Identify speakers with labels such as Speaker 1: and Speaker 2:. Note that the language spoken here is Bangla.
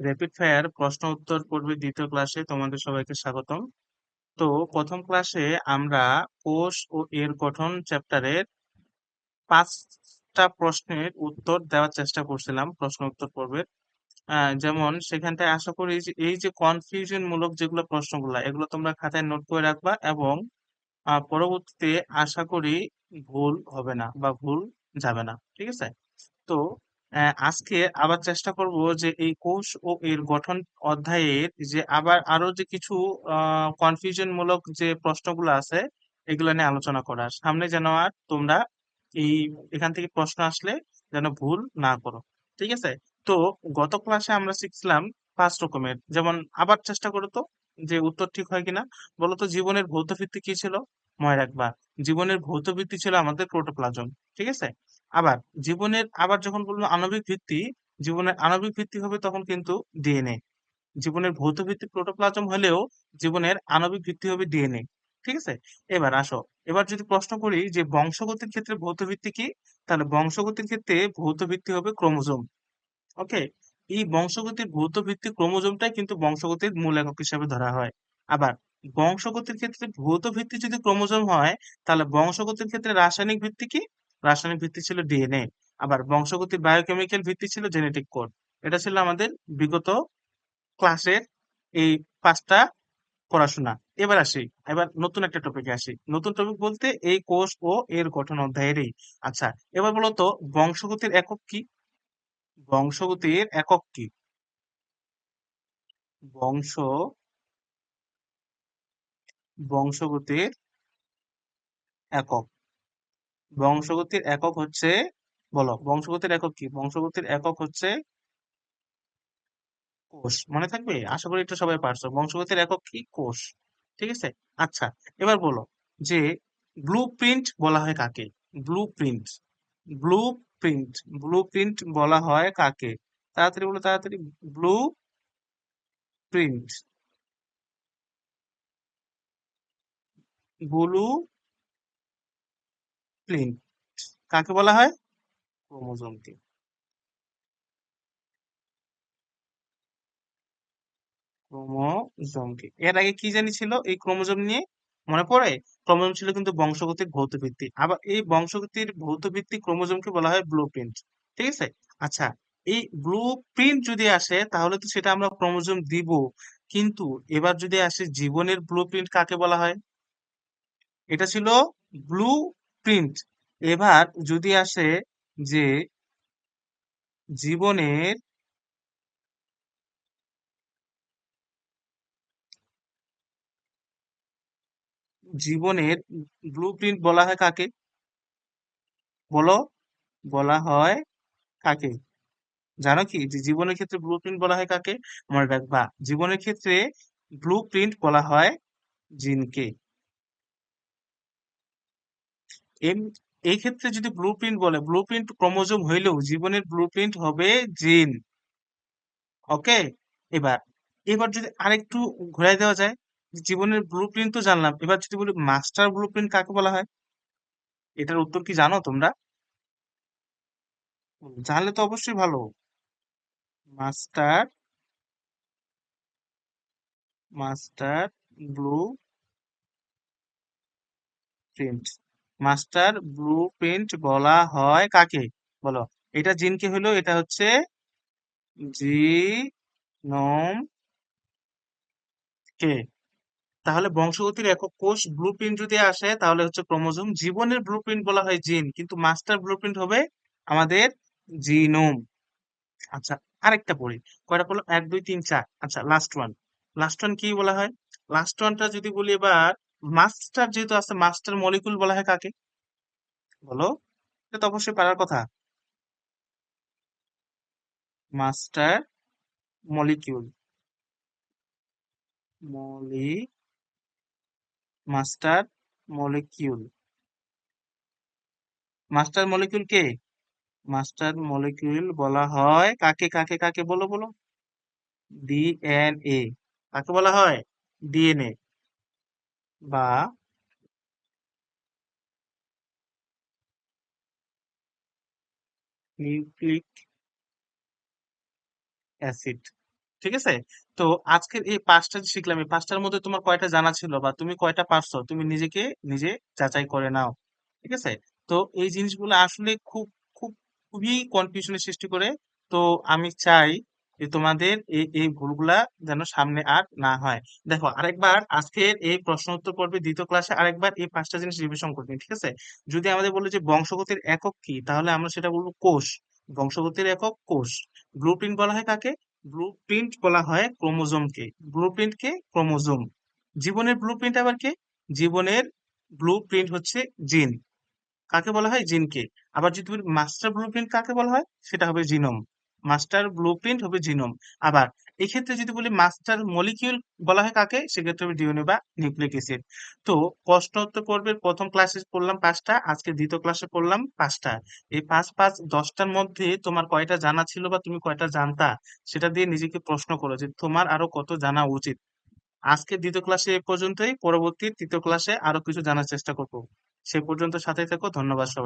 Speaker 1: র্যাপিড ফায়ার প্রশ্ন উত্তর পর্বের দ্বিতীয় ক্লাসে তোমাদের সবাইকে স্বাগতম। তো প্রথম ক্লাসে আমরা কোষ ও এর গঠন চ্যাপ্টারের পাঁচটা প্রশ্নের উত্তর দেওয়ার চেষ্টা করছিলাম প্রশ্ন উত্তর পর্বের যেমন সেখানটায় আশা করি যে এই যে কনফিউশন মূলক যেগুলো প্রশ্নগুলো, এগুলো তোমরা খাতায় নোট করে রাখবা এবং পরবর্তীতে আশা করি ভুল হবে না বা ভুল যাবে না। ঠিক আছে? তো আজকে আবার চেষ্টা করব যে এই কোষ ও এর গঠন অধ্যায়ের যে আবার আরও যে কিছু কনফিউশন মূলক যে প্রশ্নগুলো আছে, এগুলো নিয়ে আলোচনা করার। সামনে যেন আর তোমরা এই, এখান থেকে প্রশ্ন আসলে যেন ভুল না করো। ঠিক আছে? তো গত ক্লাসে আমরা শিখছিলাম পাঁচ রকমের। যেমন আবার চেষ্টা করো তো, যে উত্তর ঠিক হয় কিনা। বলতো জীবনের ভৌত ভিত্তি কি ছিল? মনে রাখবা জীবনের ভৌত ভিত্তি ছিল আমাদের প্রোটোপ্লাজম ঠিক আছে? আবার জীবনের, আবার যখন বলব আণবিক ভিত্তি, জীবনের আণবিক ভিত্তি হবে তখন কিন্তু ডিএনএ। জীবনের ভৌত ভিত্তি প্রোটোপ্লাজম হলেও জীবনের আণবিক ভিত্তি হবে ডিএনএ। ঠিক আছে? এবার আসো। এবার যদি প্রশ্ন করি যে বংশগতির ক্ষেত্রে ভৌত ভিত্তি কি? তাহলে বংশগতির ক্ষেত্রে ভৌত ভিত্তি হবে ক্রোমোজোম। ওকে? এই বংশগতির ভৌত ভিত্তি ক্রোমোজোমটাই কিন্তু বংশগতির মূল একক হিসাবে ধরা হয়। আবার বংশগতির ক্ষেত্রে ভৌত ভিত্তি যদি ক্রোমোজোম হয়, তাহলে বংশগতির ক্ষেত্রে রাসায়নিক ভিত্তি কি? রাসায়নিক ভিত্তি ছিল ডিএনএ, আবার বংশগতির বায়োকেমিক্যাল ভিত্তি ছিল জেনেটিক কোড এটা ছিল আমাদের বিগত ক্লাসের এই পাঁচটা পড়াশোনা। এবার আসি, এবার নতুন একটা টপিকে আসি। নতুন টপিক বলতে এই কোষ ও এর গঠন অধ্যায়েরই। আচ্ছা এবার বলতো বংশগতির একক কি? বংশগতির একক কি? বংশ, বংশগতির একক। বংশগতির একক হচ্ছে, বলো, বংশগতির একক কি? বংশগতির একক হচ্ছে কোষ। মনে থাকবে? আশা করি এটা সবাই পারছ। বংশগতির একক কি? কোষ। ঠিক আছে? আচ্ছা এবার বলো যে ব্লু প্রিন্ট বলা হয় কাকে? Blue print blue print blue print বলা হয় কাকে? তাড়াতাড়ি বলো, তাড়াতাড়ি। ব্লু প্রিন্ট ব্লু প্রিন্ট কাকে বলা হয়? ক্রোমোজোমকে ক্রোমোজোমকে এর আগে কি জানি ছিল? এই ক্রোমোজোম নিয়ে মনে পড়ে? ক্রোমোজোম ছিল কিন্তু বংশগতির ভৌত ভিত্তি আবার এই বংশগতির ভৌত ভিত্তি ক্রোমোজোমকে বলা হয় ব্লু প্রিন্ট। ঠিক আছে? আচ্ছা এই ব্লু প্রিন্ট যদি আসে, তাহলে তো সেটা আমরা ক্রোমোজোম দিব। কিন্তু এবার যদি আসে জীবনের ব্লু প্রিন্ট, কাকে বলা হয়? এটা ছিল ব্লু প্রিন্ট এবার যদি আসে যে জীবনের জীবনের ব্লু প্রিন্ট বলা হয় কাকে? বলো? বলা হয় কাকে? জানো কি? যে জীবনের ক্ষেত্রে ব্লু প্রিন্ট বলা হয় কাকে? মনে রাখবা জীবনের ক্ষেত্রে ব্লু প্রিন্ট বলা হয় জিনকে। এম এই ক্ষেত্রে যদি ব্লু প্রিন্ট বলে ব্লু প্রিন্ট ক্রোমোজোম হইলেও জীবনের ব্লু প্রিন্ট হবে জিন ওকে এবার এবার যদি আরেকটু ঘুরাই দেওয়া যায়, জীবনের ব্লু প্রিন্ট তো জানলাম, এবার যদি বলি মাস্টার ব্লু প্রিন্ট কাকে বলা হয়? এটার উত্তর কি জানো তোমরা? জানলে তো অবশ্যই ভালো। Master master blue print master blue print বলা হয় কাকে? বলো। এটা জিনকে হলো? এটা হচ্ছে জি জিনোম কে। তাহলে বংশগতির একক কোষ ব্লু প্রিন্ট যদি আসে, তাহলে হচ্ছে ক্রোমোজোম জীবনের ব্লু প্রিন্ট বলা হয় জিন, কিন্তু মাস্টার ব্লু প্রিন্ট হবে আমাদের জিনোম। আচ্ছা আরেকটা পড়ি। কয়টা পড়ল? এক, দুই, তিন, চার। আচ্ছা লাস্ট ওয়ান লাস্ট ওয়ান কি বলা হয়? লাস্ট ওয়ানটা যদি বলি এবার মাস্টার যেহেতু আছে মাস্টার মলিকুল বলা হয় কাকে? বলো, এটা তো অবশ্যই পারার কথা। মাস্টার মলিকিউল মলি মাস্টার মলিকিউল মাস্টার মলিকিউল কে? মাস্টার মলিকিউল বলা হয় কাকে কাকে কাকে বলো বলো। ডিএনএ কাকে বলা হয়? ডিএনএ বা নিউক্লিক অ্যাসিড। ঠিক আছে? তো আজকের এই পাঁচটা শিখলাম, এই পাঁচটার মধ্যে তোমার কয়টা জানা ছিল বা তুমি কয়টা পারছ, তুমি নিজেকে নিজে যাচাই করে নাও। ঠিক আছে? তো এই জিনিসগুলো আসলে খুব খুব, খুবই কনফিউশনের সৃষ্টি করে। তো আমি চাই যে তোমাদের এই এই ভুলগুলা যেন সামনে আর না হয়। দেখো, আরেকবার আজকের এই প্রশ্ন উত্তর পর্বে দ্বিতীয় ক্লাসে আরেকবার এই পাঁচটা জিনিস রিভিশন করবে ঠিক আছে? যদি আমাদের বলে যে বংশগতির একক কি, তাহলে আমরা সেটা বলব কোষ। বংশগতির একক কোষ। ব্লু প্রিন্ট বলা হয় কাকে? ব্লু প্রিন্ট বলা হয় ক্রোমোজোমকে। ব্লুপ্রিন্টকে ক্রোমোজোম। জীবনের ব্লু প্রিন্ট আবার কে? জীবনের ব্লু প্রিন্ট হচ্ছে জিন কাকে বলা হয়? জিনকে আবার যদি বলি মাস্টার ব্লুপ্রিন্ট কাকে বলা হয়? সেটা হবে জিনোম মাস্টার ব্লুপ্রিন্ট হবে জিনোম আবার এক্ষেত্রে যদি বলি মাস্টার মলিকিউল বলা হয় কাকে, সেক্ষেত্রে হবে বা নিউক্লিক অ্যাসিড তো প্রশ্ন উত্তর পর্বের প্রথম ক্লাসে পড়লাম পাঁচটা, আজকে দ্বিতীয় ক্লাসে পড়লাম পাঁচটা। এই পাঁচ পাঁচ, দশটার মধ্যে তোমার কয়টা জানা ছিল বা তুমি কয়টা জানতা, সেটা দিয়ে নিজেকে প্রশ্ন করো যে তোমার আরও কত জানা উচিত। আজকে দ্বিতীয় ক্লাসে এ পর্যন্তই, পরবর্তী তৃতীয় ক্লাসে আরও কিছু জানার চেষ্টা করব। সে পর্যন্ত সাথে থেকো, ধন্যবাদ সবাই।